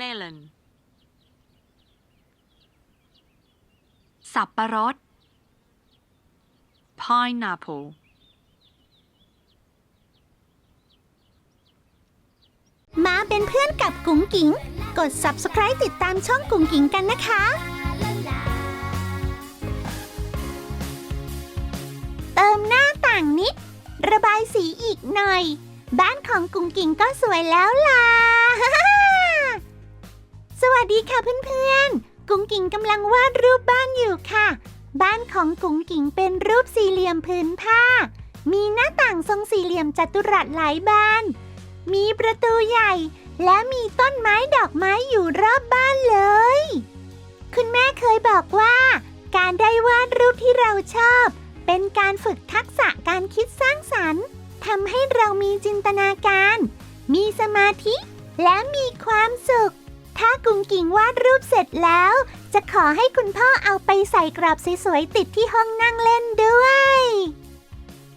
melon สับปะรด pineapple มาเป็นเพื่อนกับกุ๋งกิ๋ง กด subscribe ติดตามช่องกุ๋งกิ๋งกันนะคะ เติมหน้าต่างนิด ระบายสีอีกหน่อย บ้านของกุ๋งกิ๋งก็สวยแล้วล่ะ สวัสดีค่ะเพื่อนๆ กุ๋งกิ๋งกำลังวาดรูปบ้านอยู่ค่ะ บ้านของกุ๋งกิ๋งเป็นรูปสี่เหลี่ยมผืนผ้า มีหน้าต่างทรงสี่เหลี่ยมจัตุรัสหลายบาน มีประตูใหญ่ และมีต้นไม้ดอกไม้อยู่รอบบ้านเลย คุณแม่เคยบอกว่า การได้วาดรูปที่เราชอบ เป็นการฝึกทักษะการคิดสร้างสรรค์ทำให้เรามีจินตนาการ มีสมาธิ และมีความสุข ถ้ากุ้งกิ่งวาดรูปเสร็จแล้ว จะขอให้คุณพ่อเอาไปใส่กรอบสวยๆติดที่ห้องนั่งเล่นด้วย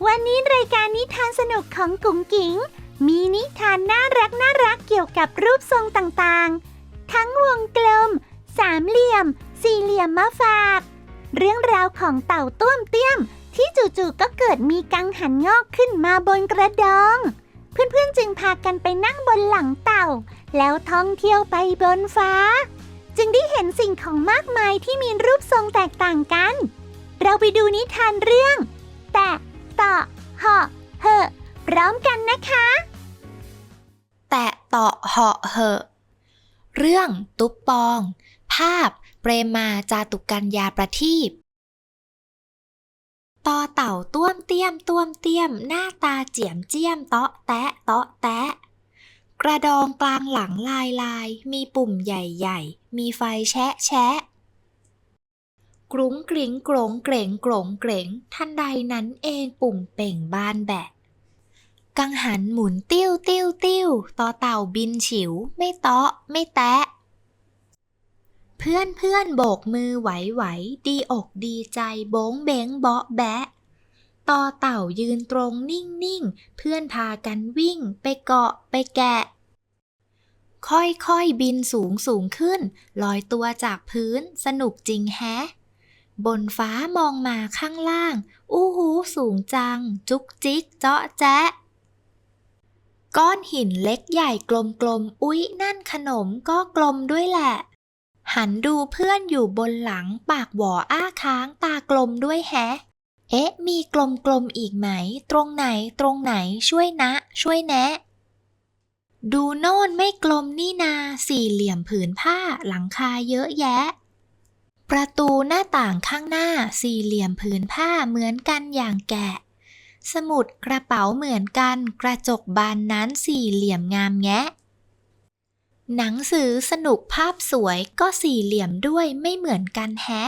วันนี้รายการนิทานสนุกของกุ๋งกิ๋งมีนิทานน่ารักน่ารักเกี่ยวกับรูปทรงต่างๆ ทั้งวงกลม สามเหลี่ยม สี่เหลี่ยมมาฝาก เรื่องราวของเต่าต้วมเตี้ยม ที่จู่ๆก็เกิดมีกังหันงอกขึ้นมาบนกระดอง เพื่อนๆจึงพากันไปนั่งบนหลังเต่า แล้วท่องเที่ยวไปบนฟ้า จึงได้เห็นสิ่งของมากมายที่มีรูปทรงแตกต่างกัน เราไปดูนิทานเรื่อง แตะต่อเหาะเหอะพร้อมกันนะคะ แตะเตาะเหาะเหอะ เรื่องตุ๊บปอง ภาพ เปรมมาจาตุกัญญาประทีป ต่อเต่าต้วมเตี้ยมต้วมเตี้ยม หน้าตาเจียมเจียมเตาะแตะเตาะแตะ กระดองกลางหลังลายลาย มีปุ่มใหญ่ๆ มีไฟแชะแชะกรุ้งกริ้งกรงเกรงกรงเกรงทันใดนั้นเองปุ่มเป่งบานแบะ กังหันหมุนติ้วติ้วติ้วต่อเต่าบินฉิว ไม่เตาะไม่แตะ พื่อนเพื่อนโบกมือไหวไหวดีอกดีใจโบ้งเบ้งเบาะแบะต่อเต่ายืนตรงนิ่งนิ่งเพื่อนพากันวิ่งไปเกาะไปแกะ ค่อยค่อยบินสูงสูงขึ้น ลอยตัวจากพื้นสนุกจริงแฮะ บนฟ้ามองมาข้างล่าง อู้หูสูงจัง จุกจิกเจาะแจ๊ะ ก้อนหินเล็กใหญ่กลมๆ อุ๊ยนั่นขนมก็กลมด้วยแหละ หันดูเพื่อนอยู่บนหลังปากหวออ้าค้างตากลมด้วยแฮะ เอ๊ะ มีกลมๆอีกไหม ตรงไหนตรงไหนช่วยนะ ช่วยแนะ ดูโน่นไม่กลมนี่นา สี่เหลี่ยมผืนผ้าหลังคาเยอะแยะ ประตูหน้าต่างข้างหน้าสี่เหลี่ยมผืนผ้าเหมือนกันอย่างแกะ สมุดกระเป๋าเหมือนกัน กระจกบานนั้นสี่เหลี่ยมงามแงะ หนังสือสนุกภาพสวยก็สี่เหลี่ยมด้วยไม่เหมือนกันแฮะ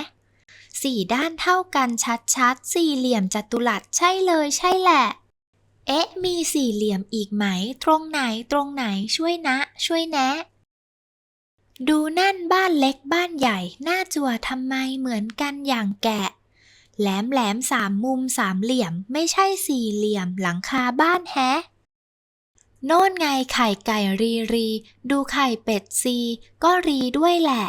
สี่ด้านเท่ากันชัดๆ สี่เหลี่ยมจัตุรัสใช่เลยใช่แหละ เอ๊ะ มีสี่เหลี่ยมอีกไหม ตรงไหนตรงไหนช่วยนะ ช่วยแนะ ดูนั่นบ้านเล็กบ้านใหญ่ หน้าจั่วทำไมเหมือนกันอย่างแกะ แหลมแหลมสามมุมสามเหลี่ยมไม่ใช่สี่เหลี่ยมหลังคาบ้านแฮะ โน่นไงไข่ไก่รีรี ดูไข่เป็ดซี ก็รีด้วยแหละ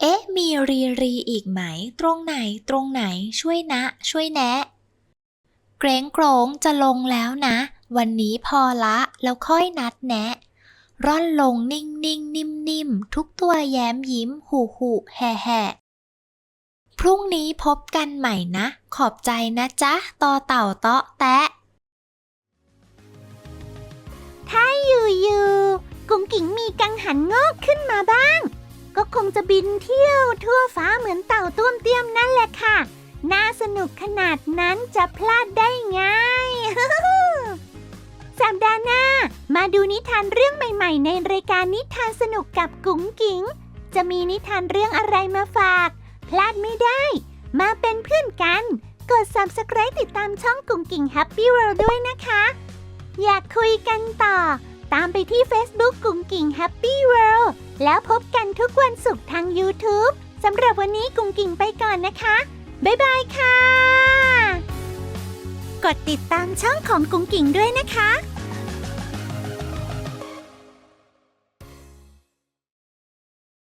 เอ๊ะ มีรีรีอีกไหม ตรงไหนตรงไหนช่วยนะ ช่วยแนะ เกรงโกรงจะลงแล้วนะ วันนี้พอละแล้วค่อยนัดแนะ ร่อนลงนิ่งนิ่งนิ่มนิ่มทุกตัวแย้มยิ้มหูหูแห่แห่พรุ่งนี้พบกันใหม่นะ ขอบใจนะจ๊ะ ต่อเต่าเตาะแตะ ถ้าอยู่ๆกุ๋งกิ๋งมีกังหันงอกขึ้นมาบ้าง ก็คงจะบินเที่ยวทั่วฟ้าเหมือนเต่าต้วมเตี้ยมนั่นแหละค่ะ น่าสนุกขนาดนั้นจะพลาดได้ไงสัปดาห์หน้า มาดูนิทานเรื่องใหม่ๆ ในรายการนิทานสนุกกับกุ๋งกิ๋ง จะมีนิทานเรื่องอะไรมาฝาก พลาดไม่ได้ มาเป็นเพื่อนกัน กด subscribe ติดตามช่องกุ๋งกิ๋ง Happy World ด้วยนะคะ อยากคุยกันต่อ ตามไปที่ Facebook กุ่งกิ่ง Happy World แล้วพบกันทุกวันศุกร์ทาง YouTube สำหรับวันนี้กุ่งกิ่งไปก่อนนะคะ บ๊ายบายค่ะ กดติดตามช่องของกุ่งกิ่งด้วยนะคะ